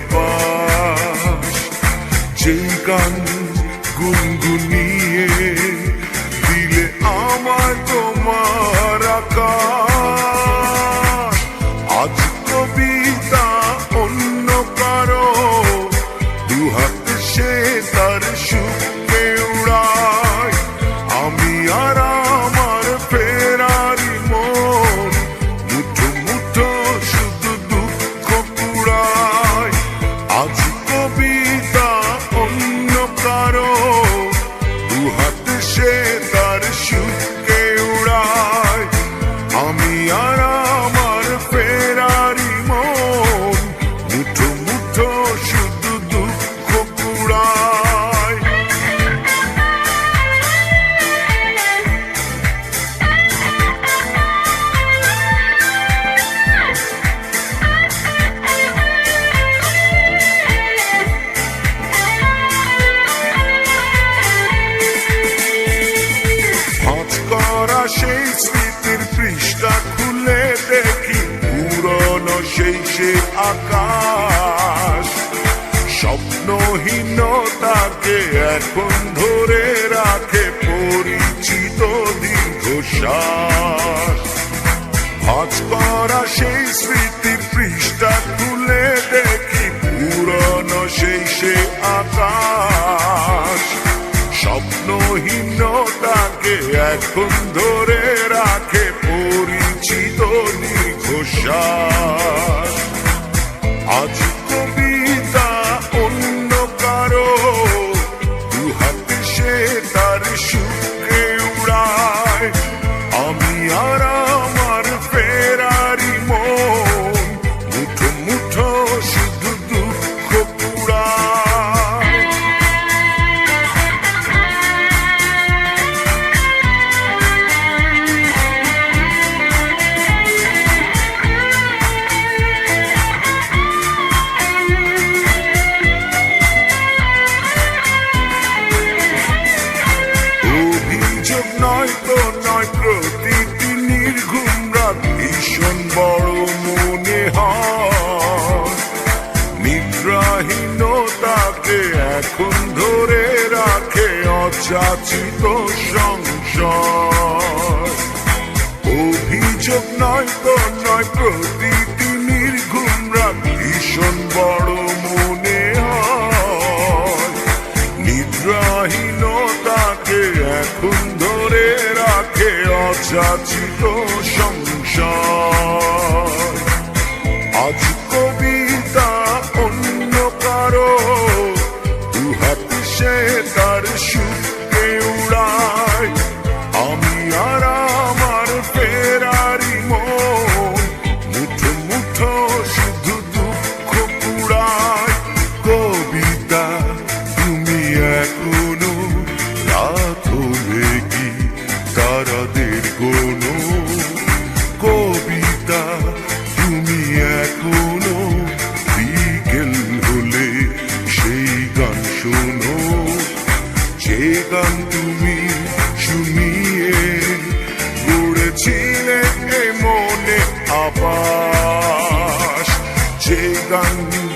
আবার যেই গান গুনগুন কবিতা অন্য কারও। দুহাত সে সেই সে আকাশ, স্বপ্নহীনতাকে এখন ধরে রাখে পরিচিত দীর্ঘশ্বাস। আজ করা সেই স্মৃতি পৃষ্ঠা তুলে দেখি পুরনো সেই সে আকাশ। স্বপ্নহীন তাকে এখন ধরে রাখে বিশ্বাস আজ কবিতা অন্য কারও দুহাতে সে তার সুখে উড়ায়। আমি আর যাচিত সংশয় অভিযোগ নয় তো নয় প্রতিটি নির্ঘুমরা ভীষণ বড় মনে হয় নিদ্রাহীনতাকে এখন ধরে রাখে অযাচিত সংশয় আজ done.